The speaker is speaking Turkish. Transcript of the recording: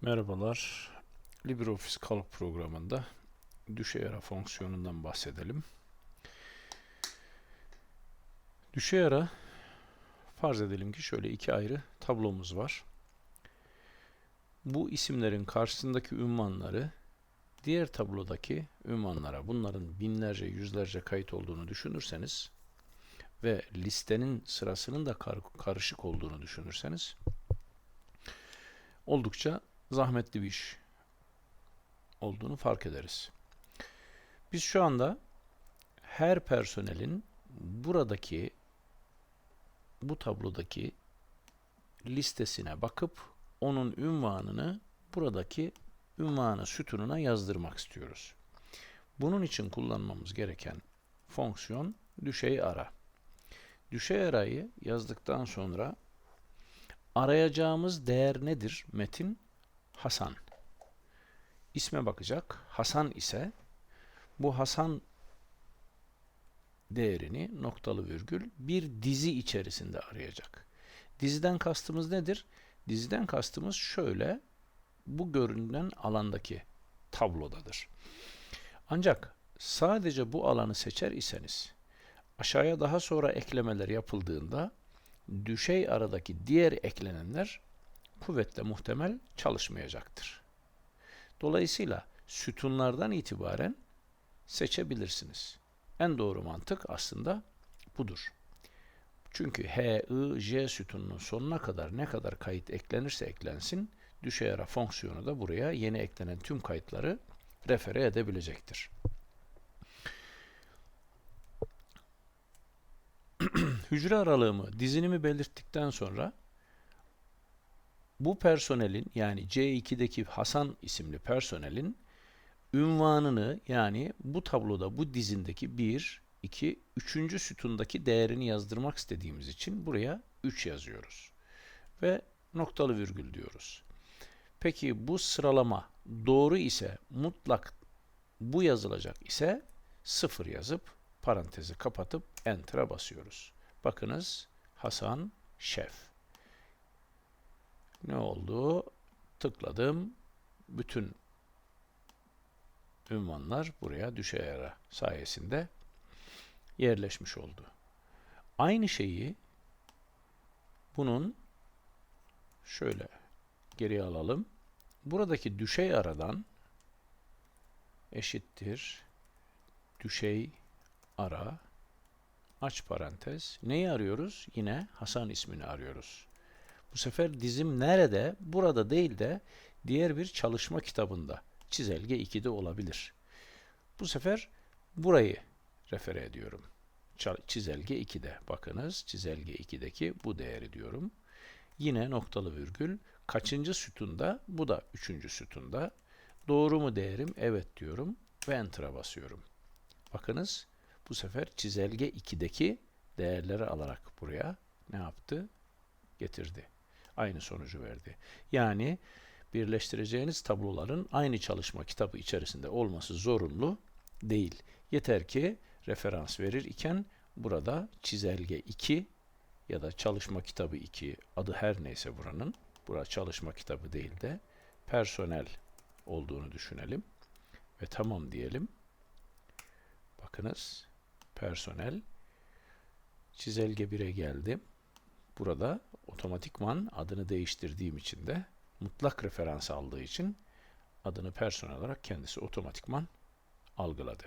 Merhabalar. LibreOffice Calc programında düşey ara fonksiyonundan bahsedelim. Düşey ara farz edelim ki şöyle iki ayrı tablomuz var. Bu isimlerin karşısındaki ünvanları diğer tablodaki ünvanlara bunların binlerce yüzlerce kayıt olduğunu düşünürseniz ve listenin sırasının da kar- karışık olduğunu düşünürseniz oldukça zahmetli bir iş olduğunu fark ederiz. Biz şu anda her personelin buradaki bu tablodaki listesine bakıp onun ünvanını buradaki ünvanı sütununa yazdırmak istiyoruz. Bunun için kullanmamız gereken fonksiyon düşey ara. Düşey arayı yazdıktan sonra arayacağımız değer nedir? Metin Hasan. İsme bakacak. Hasan ise bu Hasan değerini noktalı virgül bir dizi içerisinde arayacak. Diziden kastımız nedir? Diziden kastımız şöyle bu görünen alandaki tablodadır. Ancak sadece bu alanı seçer iseniz aşağıya daha sonra eklemeler yapıldığında düşey aradaki diğer eklenenler kuvvetle muhtemel çalışmayacaktır. Dolayısıyla sütunlardan itibaren seçebilirsiniz. En doğru mantık aslında budur. Çünkü H, I, J sütununun sonuna kadar ne kadar kayıt eklenirse eklensin, düşey ara fonksiyonu da buraya yeni eklenen tüm kayıtları refere edebilecektir. Hücre aralığımı, dizinimi belirttikten sonra bu personelin yani C2'deki Hasan isimli personelin ünvanını yani bu tabloda bu dizindeki 1, 2, 3. sütundaki değerini yazdırmak istediğimiz için buraya 3 yazıyoruz. Ve noktalı virgül diyoruz. Peki bu sıralama doğru ise mutlak bu yazılacak ise 0 yazıp parantezi kapatıp enter'a basıyoruz. Bakınız Hasan Şef. Ne oldu? Tıkladım. Bütün ünvanlar buraya düşey ara sayesinde yerleşmiş oldu. Aynı şeyi bunun şöyle geriye alalım. Buradaki düşey aradan eşittir düşey ara aç parantez. Neyi arıyoruz? Yine Hasan ismini arıyoruz. Bu sefer dizim nerede? Burada değil de diğer bir çalışma kitabında. Çizelge 2'de olabilir. Bu sefer burayı refere ediyorum. Çizelge 2'de. Bakınız çizelge 2'deki bu değeri diyorum. Yine noktalı virgül. Kaçıncı sütunda? Bu da üçüncü sütunda. Doğru mu değerim? Evet diyorum ve enter'a basıyorum. Bakınız bu sefer çizelge 2'deki değerleri alarak buraya ne yaptı? Getirdi. Aynı sonucu verdi. Yani birleştireceğiniz tabloların aynı çalışma kitabı içerisinde olması zorunlu değil. Yeter ki referans verir iken burada çizelge 2 ya da çalışma kitabı 2 adı her neyse buranın, bura çalışma kitabı değil de personel olduğunu düşünelim ve tamam diyelim. Bakınız personel çizelge 1'e geldim. Burada otomatikman adını değiştirdiğim için de mutlak referans aldığı için adını personel olarak kendisi otomatikman algıladı.